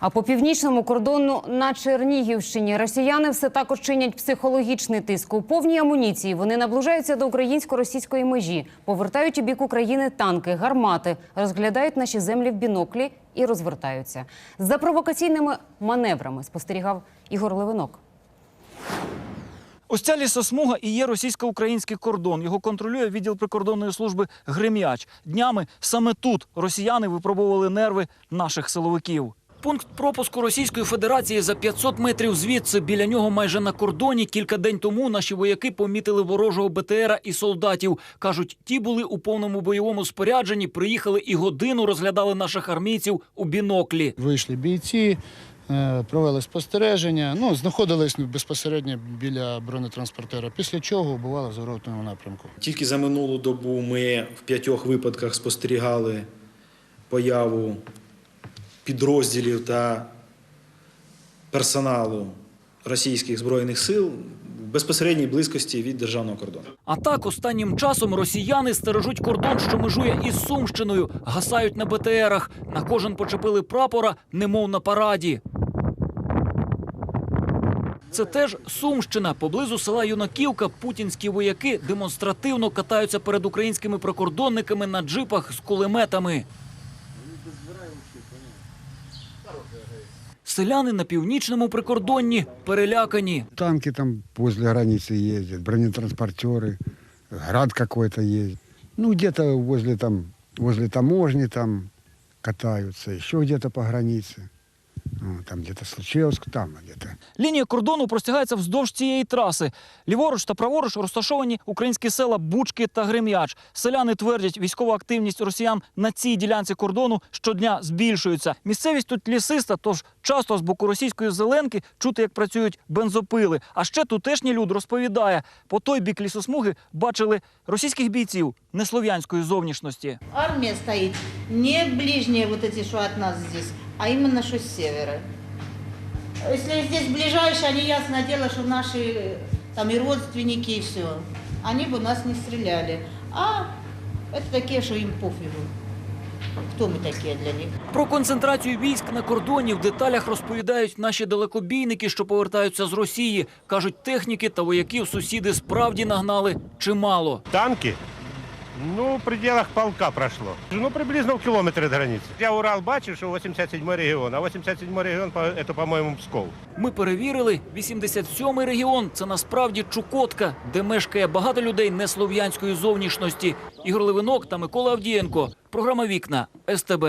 А по північному кордону на Чернігівщині росіяни все також чинять психологічний тиск. У повній амуніції вони наближаються до українсько-російської межі, повертають у бік України танки, гармати, розглядають наші землі в біноклі і розвертаються. За провокаційними маневрами спостерігав Ігор Левинок. Ось ця лісосмуга і є російсько-український кордон. Його контролює відділ прикордонної служби Грем'яч. Днями саме тут росіяни випробовували нерви наших силовиків. Пункт пропуску Російської Федерації за 500 метрів звідси. Біля нього майже на кордоні. Кілька день тому наші вояки помітили ворожого БТРа і солдатів. Кажуть, ті були у повному бойовому спорядженні, приїхали і годину розглядали наших армійців у біноклі. Вийшли бійці, е, провели спостереження, ну, знаходились безпосередньо біля бронетранспортера, після чого бували в зворотному напрямку. Тільки за минулу добу ми в п'ятьох випадках спостерігали появу підрозділів та персоналу російських збройних сил в безпосередній близькості від державного кордону. А так останнім часом росіяни стережуть кордон, що межує із Сумщиною, гасають на БТРах. На кожен почепили прапора, немов на параді. Це теж Сумщина. Поблизу села Юнаківка путінські вояки демонстративно катаються перед українськими прикордонниками на джипах з кулеметами. Селяни на північному прикордонні перелякані. Танки там возле границі їздять, бронетранспортери, град какой-то есть. Ну, где-то возле там, возле таможні там катаються, ще где-то по границе. Ну, там где-то Случевск, там где-то. Лінія кордону простягається вздовж цієї траси. Ліворуч та праворуч розташовані українські села Бучки та Грем'яч. Селяни твердять, військова активність росіян на цій ділянці кордону щодня збільшується. Місцевість тут лісиста, тож часто з боку російської зеленки чути, як працюють бензопили. А ще тутешній люд розповідає, по той бік лісосмуги бачили російських бійців неслов'янської зовнішності. Армия стоит не ближние вот эти, что от нас здесь, а именно что с севера. Если здесь ближайшие, они ясное дело, что наши э, там и родственники, и все. Они бы нас не стреляли. А это такие, что им пофигу. Кто мы такие для них? Про концентрацію військ на кордоні в деталях розповідають наші далекобійники, що повертаються з Росії. кажуть, техніки та вояків сусіди справді нагнали чимало. Танки? Ну, в пределах полка прошло. Ну, приблизно в кілометрі від границі. Я Урал бачив, що 87-й регіон, а 87-й регіон, це, по-моєму, Псков. Ми перевірили 87-й регіон. Це насправді Чукотка, де мешкає багато людей неслов'янської зовнішності. Ігор Левинок та Микола Авдієнко. Програма Вікна СТБ.